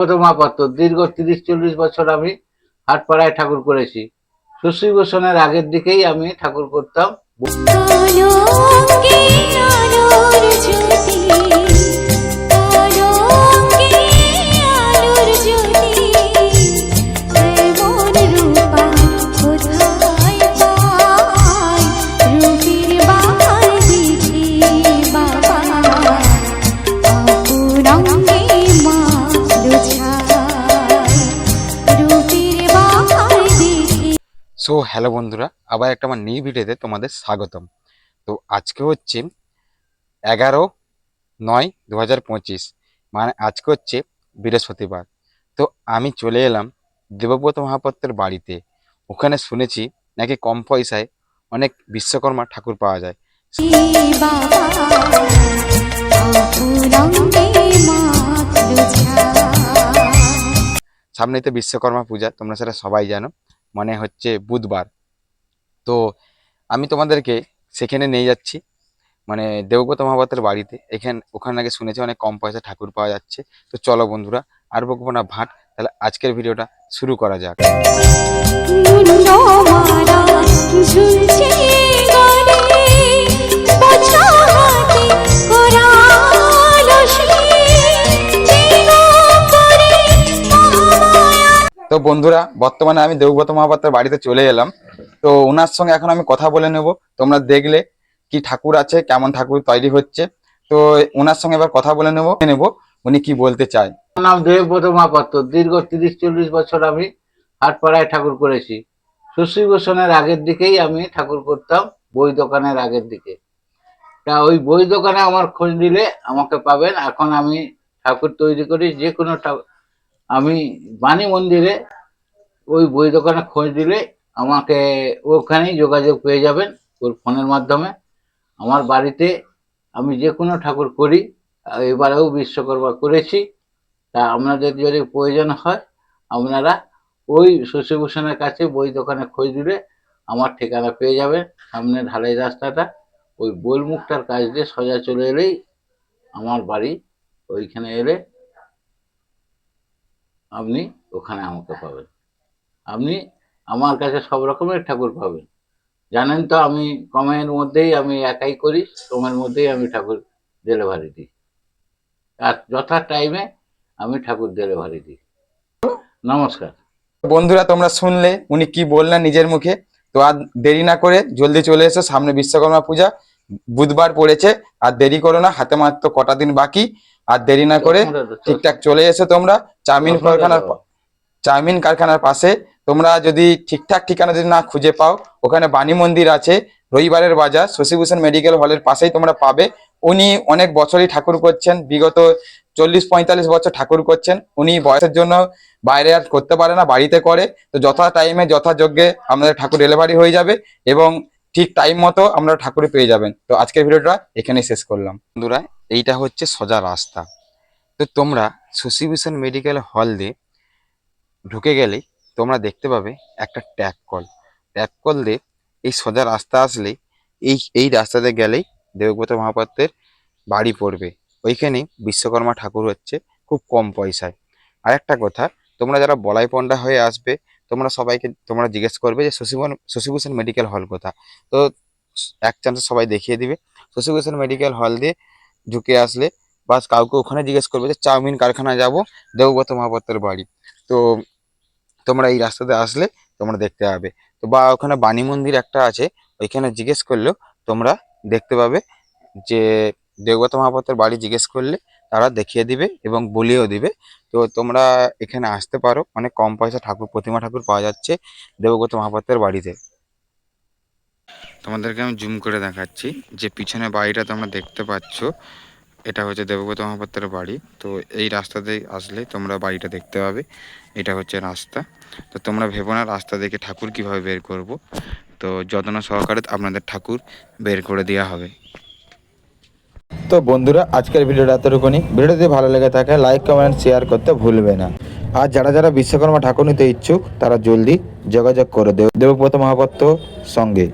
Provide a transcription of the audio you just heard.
প্রথমাপত্র দীর্ঘ তিরিশ চল্লিশ বছর আমি হাটপাড়ায় ঠাকুর করেছি। সুশ্রী ভূষণের আগের দিকেই আমি ঠাকুর করতাম। সো হ্যালো বন্ধুরা, আবার একটা আমার নিউ ভিডিওতে তোমাদের স্বাগতম। তো আজকে হচ্ছে এগারো নয় দু মানে আজকে হচ্ছে বৃহস্পতিবার। তো আমি চলে এলাম দেবব্রত মহাপাত্রের বাড়িতে। ওখানে শুনেছি নাকি কম পয়সায় অনেক বিশ্বকর্মা ঠাকুর পাওয়া যায়। সামনেই তো বিশ্বকর্মা পূজা, তোমরা সেটা সবাই জানো। মানে হচ্ছে বুধবার। তো আমি তোমাদেরকে সেখানে নিয়ে যাচ্ছি। মানে দেবগত মহাপাত্রের বাড়িতে। এখান, ওখানে আগে শুনেছি অনেক কম পয়সা ঠাকুর পাওয়া যাচ্ছে। তো চলো বন্ধুরা, আর বকবো না ভাট। তাহলে আজকের ভিডিওটা শুরু করা যাক। বন্ধুরা, বর্তমানে আমি দেবব্রত মহাপাত্রের বাড়িতে চলে এলাম। তো ওনার সঙ্গে এখন আমি কথা বলে নেব। তোমরা দেখলে কি ঠাকুর আছে, কেমন ঠাকুর তৈরি হচ্ছে। তো ওনার সঙ্গে এবার কথা বলে নেব নেব উনি কি বলতে চায়। নাম দেবব্রত মহাপাত্র। দীর্ঘ তিরিশ চল্লিশ বছর আমি হাটপাড়ায় ঠাকুর করেছি। শশী ভূষণের আগের দিকেই আমি ঠাকুর করতাম, বই দোকানের আগের দিকে। তা ওই বই দোকানে আমার খোঁজ দিলে আমাকে পাবেন। এখন আমি ঠাকুর তৈরি করি, যে কোনো ঠাকুর আমি বাণী মন্দিরে ওই বই দোকানে খোঁজ দিলে আমাকে ওখানেই যোগাযোগ পেয়ে যাবেন ওর ফোনের মাধ্যমে। আমার বাড়িতে আমি যে কোনো ঠাকুর করি, এবারেও বিশ্বকর্মা করেছি। তা আপনাদের যদি প্রয়োজন হয়, আপনারা ওই শশীভূষণের কাছে বই দোকানে খোঁজ দিলে আমার ঠিকানা পেয়ে যাবেন। সামনে ঢালাই রাস্তাটা, ওই বোলমুখটার কাছ দিয়ে সোজা চলে এলেই আমার বাড়ি ওইখানে এলে আপনি ওখানে আমাকে পাবেন। আপনি আমার কাছে সব রকমের ঠাকুর পাবেন। জানেন তো আমি কমের মধ্যেই আমি একাই করি, কমের মধ্যেই আমি ঠাকুর ডেলিভারি দিই। আর যথা টাইমে আমি ঠাকুর ডেলিভারি দিই। নমস্কার। বন্ধুরা, তোমরা শুনলে, উনি কি বললেন নিজের মুখে? তো আর দেরি না করে জলদি চলে এসো সামনে বিশ্বকর্মা পূজা। বুধবার পড়েছে আর দেরি করো না হাতে মাত্র কটা দিন বাকি আর দেরি না করে ঠিকঠাক চলে এসো তোমরা চাউমিন কারখানার চাউমিন কারখানার পাশে তোমরা যদি ঠিকঠাক ঠিকানা যদি না খুঁজে পাও ওখানে বাণী মন্দির আছে রবিবারের বাজার শশীভূষণ মেডিকেল হলের পাশেই তোমরা পাবে। উনি অনেক বছরই ঠাকুর করছেন বিগত চল্লিশ পঁয়তাল্লিশ বছর ঠাকুর করছেন উনি বয়সের জন্য বাইরে আর করতে পারে না বাড়িতে করে। তো যথা টাইমে যথাযোগ্যে আমাদের ঠাকুর ডেলিভারি হয়ে যাবে এবং ঠিক টাইম মতো আমরা ঠাকুরে পেয়ে যাবেন। তো আজকের ভিডিওটা এখানেই শেষ করলাম। বন্ধুরা, এইটা হচ্ছে সোজা রাস্তা। তো তোমরা শশীভূষণ মেডিকেল হল দিয়ে ঢুকে গেলেই তোমরা দেখতে পাবে একটা ট্যাপ কল। ট্যাপ কল দিয়ে এই সোজা রাস্তা আসলেই এই এই রাস্তাতে গেলেই দেবব্রত মহাপাত্রের বাড়ি পড়বে। ওইখানেই বিশ্বকর্মা ঠাকুর হচ্ছে খুব কম পয়সায়। আর একটা কথা, তোমরা যারা বলাই পণ্ডা হয়ে আসবে তোমরা সবাইকে, তোমরা জিজ্ঞেস করবে যে শশীভূষণ শশীভূষণ মেডিকেল হল কোথা তো এক চান্সে সবাই দেখিয়ে দিবে। শশীভূষণ মেডিকেল হল দিয়ে ঢুকে আসলে বাস কাউকে ওখানে জিজ্ঞেস করবে যে, চাউমিন কারখানায় যাব, দেবব্রত মহাপাত্রের বাড়ি। তো তোমরা এই রাস্তাতে আসলে তোমরা দেখতে পাবে। তো বা ওখানে বাণী মন্দির একটা আছে, ওইখানে জিজ্ঞেস করলেও তোমরা দেখতে পাবে যে, দেবব্রত মহাপাত্রের বাড়ি জিজ্ঞেস করলে তারা দেখিয়ে দিবে এবং বলিয়েও দিবে। তো তোমরা এখানে আসতে পারো। অনেক কম পয়সা ঠাকুর, প্রতিমা ঠাকুর পাওয়া যাচ্ছে দেবগত মহাপাত্রের বাড়িতে। তোমাদেরকে আমি জুম করে দেখাচ্ছি। যে পিছনে বাড়িটা তোমরা দেখতে পাচ্ছ, এটা হচ্ছে দেবব্রত মহাপাত্রের বাড়ি। তো এই রাস্তাতে আসলে তোমরা বাড়িটা দেখতে পাবে। এটা হচ্ছে রাস্তা। তো তোমরা ভেবো না, রাস্তা দেখে ঠাকুর কীভাবে বের করব। তো যত্ন সহকারে আপনাদের ঠাকুর বের করে দেওয়া হবে। তো বন্ধুরা, আজকের ভিডিওটা এতটুকুনি। ভিডিও যদি ভালো লেগে থাকে লাইক কমেন্ট শেয়ার করতে ভুলবে না। আর যারা যারা বিশ্বকর্মা ঠাকুর নিতে ইচ্ছুক, তারা জলদি যোগাযোগ করে দেব দেবব্রত মহাপাত্র সঙ্গে।